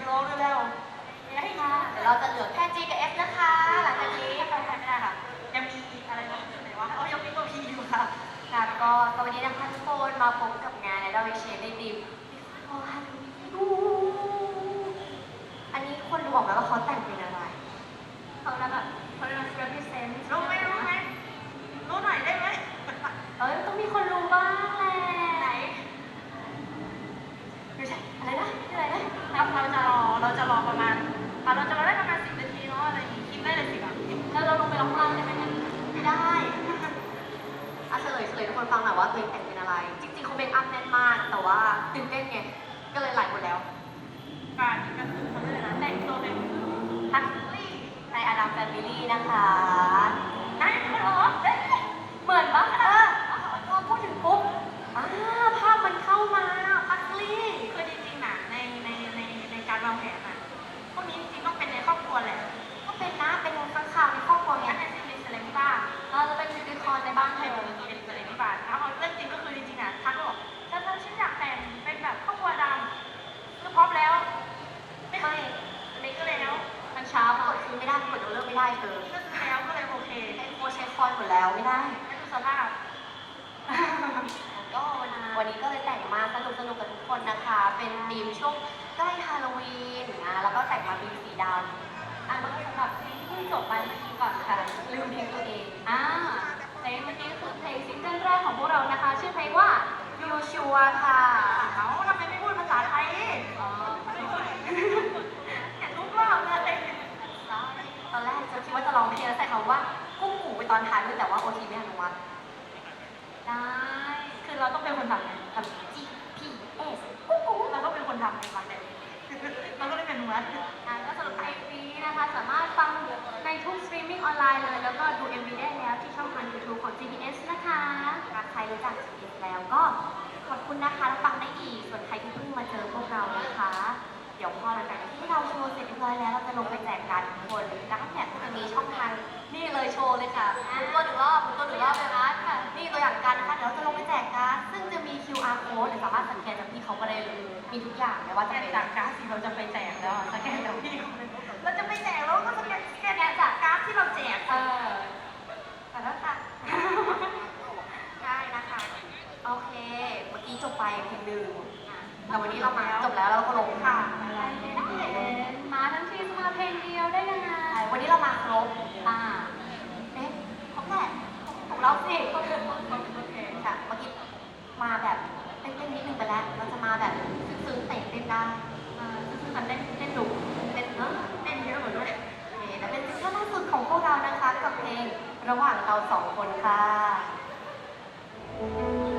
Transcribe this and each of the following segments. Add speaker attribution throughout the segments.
Speaker 1: ไปร้องด้วยแล้ว
Speaker 2: ไม่ได้ค่ะเดี๋ยวเราจะเหลือแค่ G กับ F นะคะหลังจากนี้
Speaker 1: ไม่ได้ค่ะ ยังมีอะไรนะไหนวะอ๋อยังมีตัวพีอยู่ค่ะ
Speaker 2: ค่ะก็สวัสดีนะคะทุกคนมาพบกับงานในเราเชนในทีมโอ้ฮารุดูอันนี้คนดูออกไหมว่าเขาแต่งเป็นอะไร
Speaker 1: เขาแล้วแบบเขาเรียกว่า represent รู้ไหมรู้ไหมรู้หน่อยได้ไหม
Speaker 2: เอ้ยต้องมีคนรู้บ้างแหละ
Speaker 1: ไหน
Speaker 2: ไม่ใช่อะไรนะอะไรนะ
Speaker 1: เราจะรอเราจะรอประมาณอะเราจะรอได้ประมาณสิบนาทีเนาะอะไรอย่างงี้คิดได้เลยสิแบบ
Speaker 2: แล้วเราลงไปร้องไห้ได้ไหมเนี่ยไม่ได้อะเฉลยเฉลยทุกคนฟังหน่อยว่าตัวเองแต่งเป็นอะไร จริงๆเขาเป็นอัพแน่นมากแต่ว่าตื่นเต้นไง You Sure ค่ะ
Speaker 1: เขาทำไมไม่พูดภาษาไทย
Speaker 2: อ๋อ
Speaker 1: เห็นทุกรอบเลย
Speaker 2: ตอนแรกจะคิดว่าจะร้องเพลงแล้วใส่คำว่ากุ้งหูไปตอนท้ายด้วยแต่ว่าโอทีไม่อนุมัติได้
Speaker 1: คือเราต้องเป็นคนทำไง
Speaker 2: ทำ G P S กุ้งหู
Speaker 1: เราก็เป็นคนทำในบาแต่เราก็เลยเป็นมัด
Speaker 2: อ่าก็สำหรับเพลงนี้นะคะ สามารถฟังในทุกสตรีมมิ่งออนไลน์เลย แล้วก็ดู MV ได้แล้วที่ช่องทาง YouTube ของ GPS นะคะหากใครรู้จัก GPS แล้วก็ขอบคุณ นะคะแล้วฟังได้อีก ส่วนใครที่เพิ่งมาเจอพวกเรานะคะ เดี๋ยวพอหลังจากที่เราโชว์เสร็จเรียบร้อยแล้วเราจะลงไปแจกการทุกคนแล้วก็แถมจะมีช่องทางนี่เลยโชว์เลยค่ะหมุนตัวหนึ่งรอบหมุนตัวหนึ่งรอบเลยนะค่ะนี่ตัวอย่างการนะคะเดี๋ยวเราจะลงไปแจกการดซึ่งจะมี QR code หรือสามารถสแกนจากที่เขาก็ได้เลยมีทุกอย่างไม่ว่าจะ
Speaker 1: แกน
Speaker 2: เป็น
Speaker 1: จากการ์ดที่เราจะไปแจกแล้วสแกนจากพี่เราจะไปแจกแล้วก็สแกนสแกนจากการ์ดที่เราแจก
Speaker 2: เออ
Speaker 1: แต่แล้วค่ะ
Speaker 2: ได้นะคะ โอเค เมื่อกี้จบไปเพลงหนึ่งแต่วันนี้เรามาจบแล้วเราก็ลงค่ะ
Speaker 3: มาทั้งทีมาเพลงเดียวได้ยังไง
Speaker 2: วันนี้เรามาครบ อ่า เอ๊ะครบแหละของเราสิ
Speaker 1: โอเค
Speaker 2: ค่ะ เมื่อกี้มาแบบเต้นๆนิดนึงไปแล้ว เราจะมาแบบซึ้งๆเตะเต้นได้
Speaker 1: อ่าคือมันเล่นเล่นดุ
Speaker 2: เต้นเนอะ
Speaker 1: เล่นเยอะเหมือนด้วย
Speaker 2: โอเคและเป็นซิงเกิลล่าสุดของพวกเรานะคะ กับเพลงระหว่างเราสองค
Speaker 1: นค่ะเร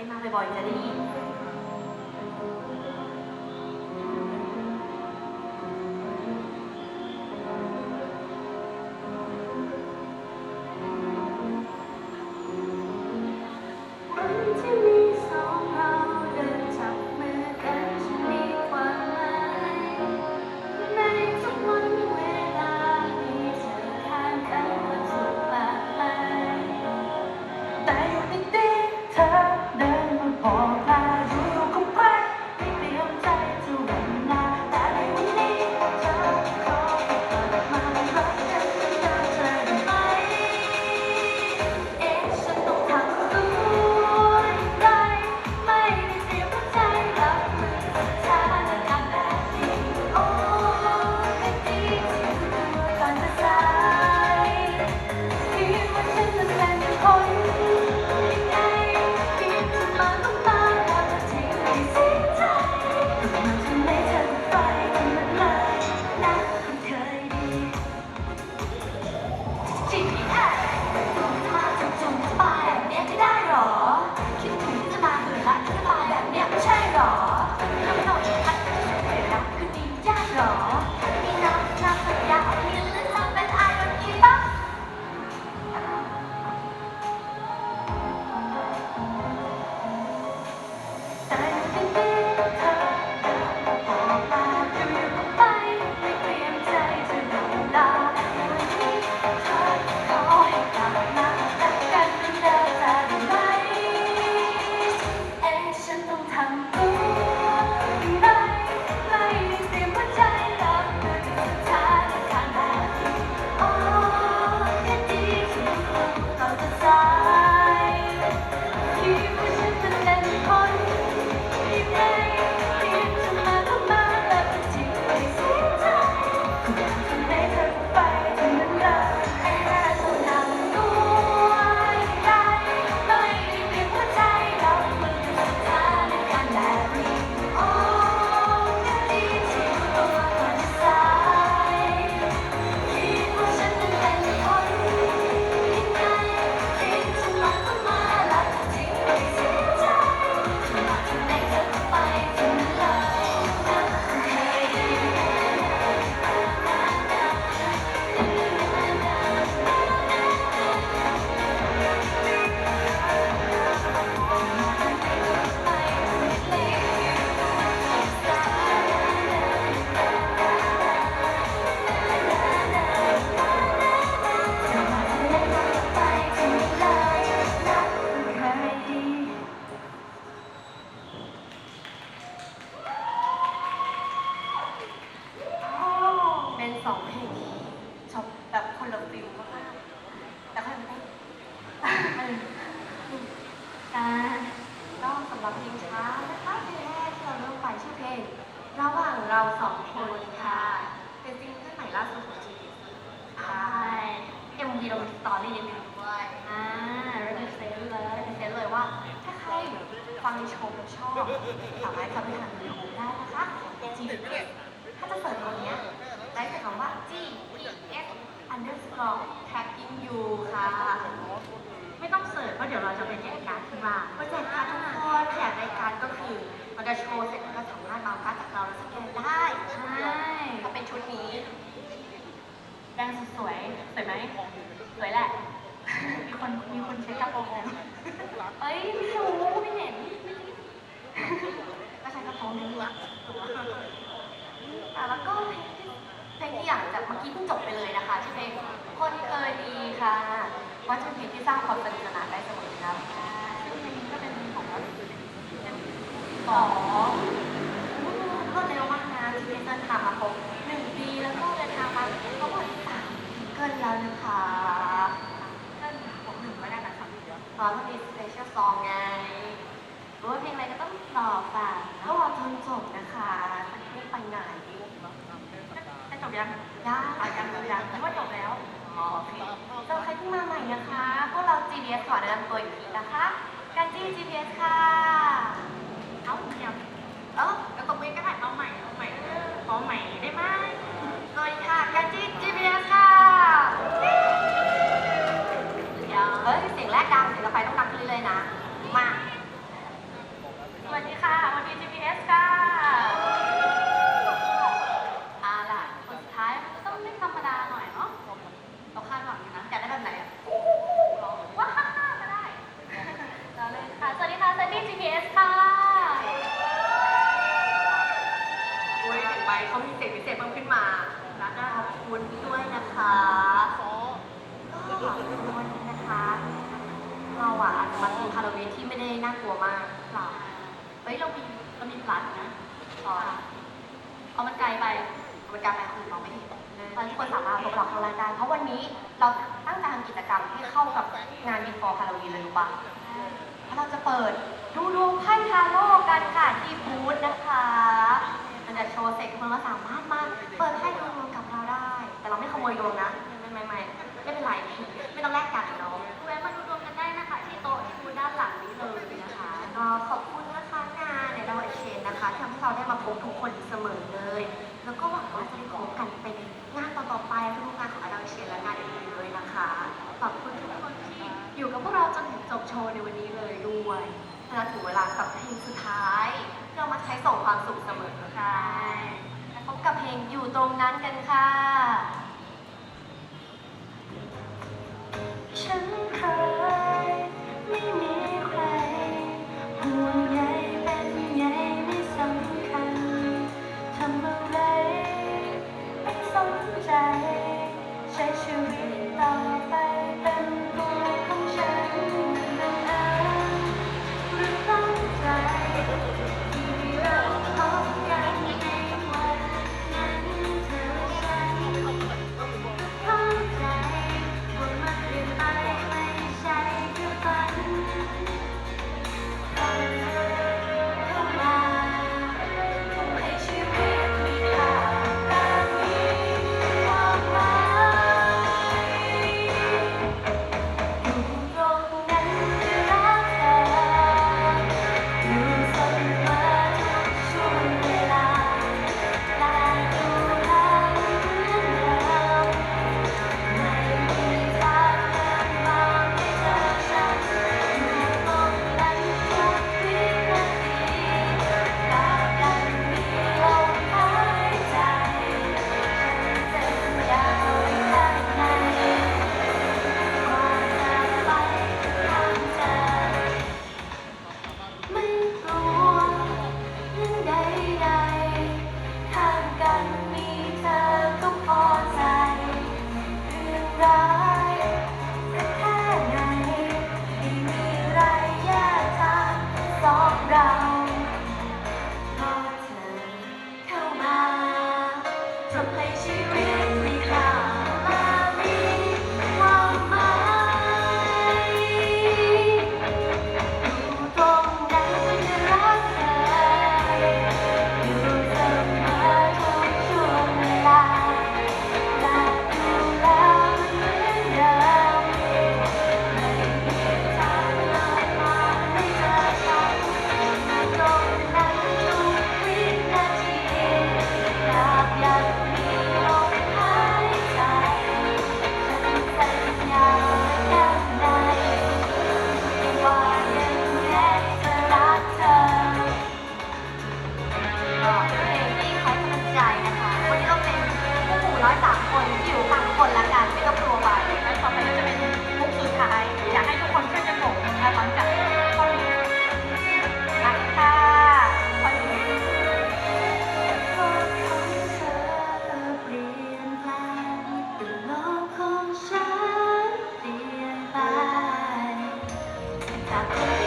Speaker 1: ใครมาบ่อยๆจะได้ยิน เราโช
Speaker 2: ว์เสร็จแล้วเราสามารถเอาการ์ดจากเราแล้วสแกนได้ใช่ถ้าเป็นชุดนี้ แดงสวยสวยไหมสวยแหละ มีคนมีคนเช็คกระโปรงผมเอ้ยไม่รู้ไม่เห็น ก็ใช้กระโปรงนี้ดีกว่าแต่แล้วก็เพลงที่อยากจะเมื่อกี้เพิ่งจบไปเลยนะคะชื่อเพลงคนเคยดีค่ะว่าจะเป็นเพลงที่สร้างความสนุกสนานได้เสมอครับ ของรวดเร็วมากนะที่เป็นการถามมาครบหนึ่งปีแล้วก็เดินทางมาเขาบอกที่สามเกินแล้วนะคะ
Speaker 3: เกินผมหนึ่งไม่ได้นะคำเดียว
Speaker 2: ตอนที่สเปเชียลซองไงรู้ว่าเพลงอะไรก็ต้องรอฟังก็รอจนจบนะคะมัไม่ไปไหน
Speaker 3: จะจบยัง
Speaker 2: ยัง
Speaker 3: ไปยังหรือยังคิดว่าจบแล้ว
Speaker 2: โอเคแล้วใครที่มาใหม่นะคะพวกเรา GBS ขอแนะนำตัวอีกทีนะคะกันจี้ GBS ค่ะ
Speaker 3: nấu với đó nó còn nguyên
Speaker 2: cái thằng ông
Speaker 3: mày ông mày có mày đấy mai ก็
Speaker 2: วันนี้นะ
Speaker 3: คะ
Speaker 2: เราอะอาจจะมาทำคาราเวทที่ไม่ได้น่ากลัวมากเปล่าเฮ้ยเรามีเรามีพลัดนะต่อเอามันไกลไปเอามันไกลไปคนอื่นมองไม่เห็นตอนนี้คนสามารถพบเราข้างล่างได้เพราะวันนี้เราตั้งใจทำกิจกรรมที่เข้ากับงาน before Halloween เลยรู้ปะเราจะเปิดดูดวงไพ่ทาโร่กันค่ะที่บูธนะคะมันจะโชว์เสร็จคนเราสามารถมาเปิดไพ่ดูดวงกับเราได้ แต่เราไม่ขโมยดวงนะไม่ไม่ไม่ ไม่เป็นไร ไม่ต้องแลกกันเนาะ
Speaker 3: แวะมาดูดวงกันได้นะคะ ที่โต๊ะที่บูด้านหลังนี้เลยนะคะ
Speaker 2: ก็ขอบคุณนะคะงานในเราเอเชนนะคะที่ทำให้เราได้มาพบทุกคนเสมอเลย แล้วก็หวังว่าจะได้พบกันเป็นงานต่อๆไปทุกงานของอาดาเชนและงานอื่นๆด้วยนะคะ ขอบคุณทุกคนที่อยู่กับพวกเราจนถึงจบโชว์ในวันนี้เลยด้วยแล้วถึงเวลากับเพลงสุดท้าย เรามาใช้ส่งความสุขเสมอ happen.